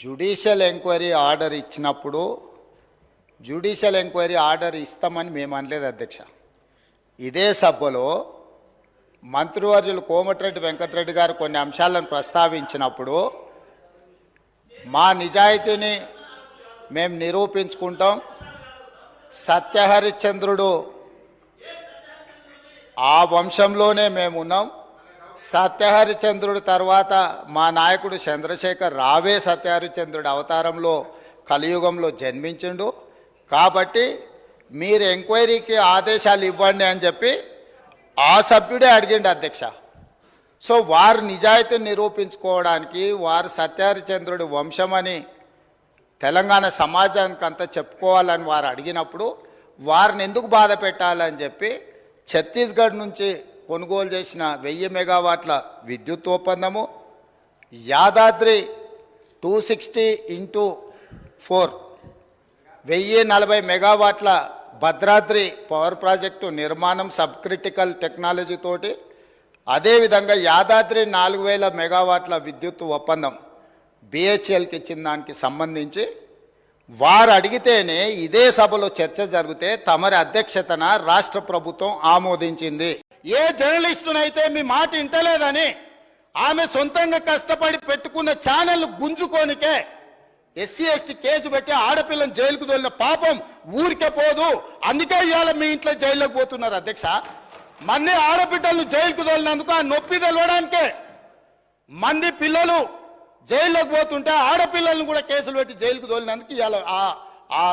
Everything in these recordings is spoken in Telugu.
జ్యుడిషియల్ ఎంక్వైరీ ఆర్డర్ ఇచ్చినప్పుడు జ్యుడిషియల్ ఎంక్వైరీ ఆర్డర్ ఇస్తామని మేము అనలేదు అధ్యక్ష. ఇదే సభలో మంత్రివర్యులు కోమటిరెడ్డి వెంకటరెడ్డి గారు కొన్ని అంశాలను ప్రస్తావించినప్పుడు మా నిజాయితీని మేము నిరూపించుకుంటాం. సత్యహరిశ్చంద్రుడు ఆ వంశంలోనే మేము ఉన్నాం. సత్యహరిచంద్రుడు తర్వాత మా నాయకుడు చంద్రశేఖర్ రావే సత్యహరిచంద్రుడు అవతారంలో కలియుగంలో జన్మించిండు. కాబట్టి మీరు ఎంక్వైరీకి ఆదేశాలు ఇవ్వండి అని చెప్పి ఆ సభ్యుడే అడిగిండు అధ్యక్ష. సో వారు నిజాయితీని నిరూపించుకోవడానికి వారు సత్యహరిచంద్రుడి వంశమని తెలంగాణ సమాజానికి అంతా చెప్పుకోవాలని వారు అడిగినప్పుడు వారిని ఎందుకు బాధ పెట్టాలని చెప్పి ఛత్తీస్గఢ్ నుంచి కొనుగోలు చేసిన వెయ్యి మెగావాట్ల విద్యుత్ ఒప్పందము Yadadri two sixty into four వెయ్యి నలభై మెగావాట్ల భద్రాద్రి పవర్ ప్రాజెక్టు నిర్మాణం సబ్ క్రిటికల్ టెక్నాలజీతోటి అదేవిధంగా యాదాద్రి నాలుగు వేల మెగావాట్ల విద్యుత్ ఒప్పందం బిహెచ్ఎల్కి ఇచ్చిన దానికి సంబంధించి వారు అడిగితేనే ఇదే సభలో చర్చ జరిగితే తమరి అధ్యక్షతన రాష్ట్ర ప్రభుత్వం ఆమోదించింది. ఏ జర్నలిస్టునైతే మీ మాట ఇంటలేదని ఆమె సొంతంగా కష్టపడి పెట్టుకున్న ఛానల్ గుంజుకోనికే ఎస్సీ ఎస్టీ కేసు పెట్టి ఆడపిల్లని జైలుకు తోలిన పాపం ఊరికే పోదు. అందుకే ఇవాళ మీ ఇంట్లో జైల్లోకి పోతున్నారు అధ్యక్ష. మన్ని ఆడబిడ్డలను జైలుకు తోలినందుకు ఆ నొప్పి తెలవడానికే మంది పిల్లలు జైల్లోకి పోతుంటే ఆడపిల్లలను కూడా కేసులు పెట్టి జైలుకు తోలినందుకు ఇవాళ ఆ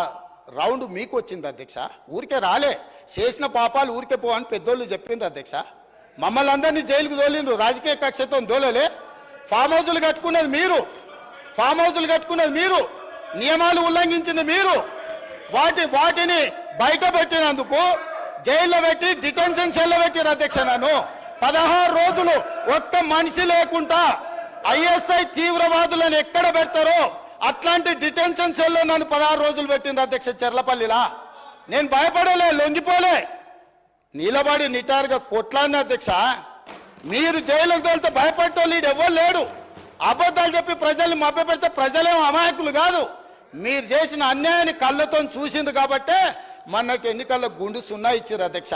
రౌండ్ మీకు వచ్చింది అధ్యక్ష. ఊరికే రాలే. చేసిన పాపాలు ఊరికే పో అని పెద్దోళ్ళు చెప్పిండ్రు అధ్యక్ష. మమ్మల్ని అందరినీ జైలుకు తోలిండ్రు. రాజకీయ కక్షతో దోలలే ఫామ్ హౌజులు కట్టుకున్నది మీరు. ఫామ్ హౌజులు కట్టుకున్నది మీరు. నియమాలు ఉల్లంఘించింది మీరు. వాటి వాటిని బయట పెట్టినందుకు జైల్లో పెట్టి డిటెన్షన్ సెల్లో పెట్టిరు అధ్యక్ష నన్ను. పదహారు రోజులు ఒక్క మనిషి లేకుండా ఐఎస్ఐ తీవ్రవాదులను ఎక్కడ పెడతారో అట్లాంటి డిటెన్షన్ సెల్లో నన్ను పదహారు రోజులు పెట్టింది అధ్యక్ష చెర్లపల్లిలా. నేను భయపడలే లొంగిపోలే. నిలబడి నిటారుగా కొట్లాడిన అధ్యక్ష మీరు జైలుకు తోలితే భయపడటోళ్ళు ఎవ్వరు లేడు. అబద్ధాలు చెప్పి ప్రజల్ని మభ్యపెడితే ప్రజలేం అమాయకులు కాదు. మీరు చేసిన అన్యాయాన్ని కళ్ళతో చూసింది కాబట్టే మనకి ఎన్నికల్లో గుండు సున్నా ఇచ్చారు అధ్యక్ష.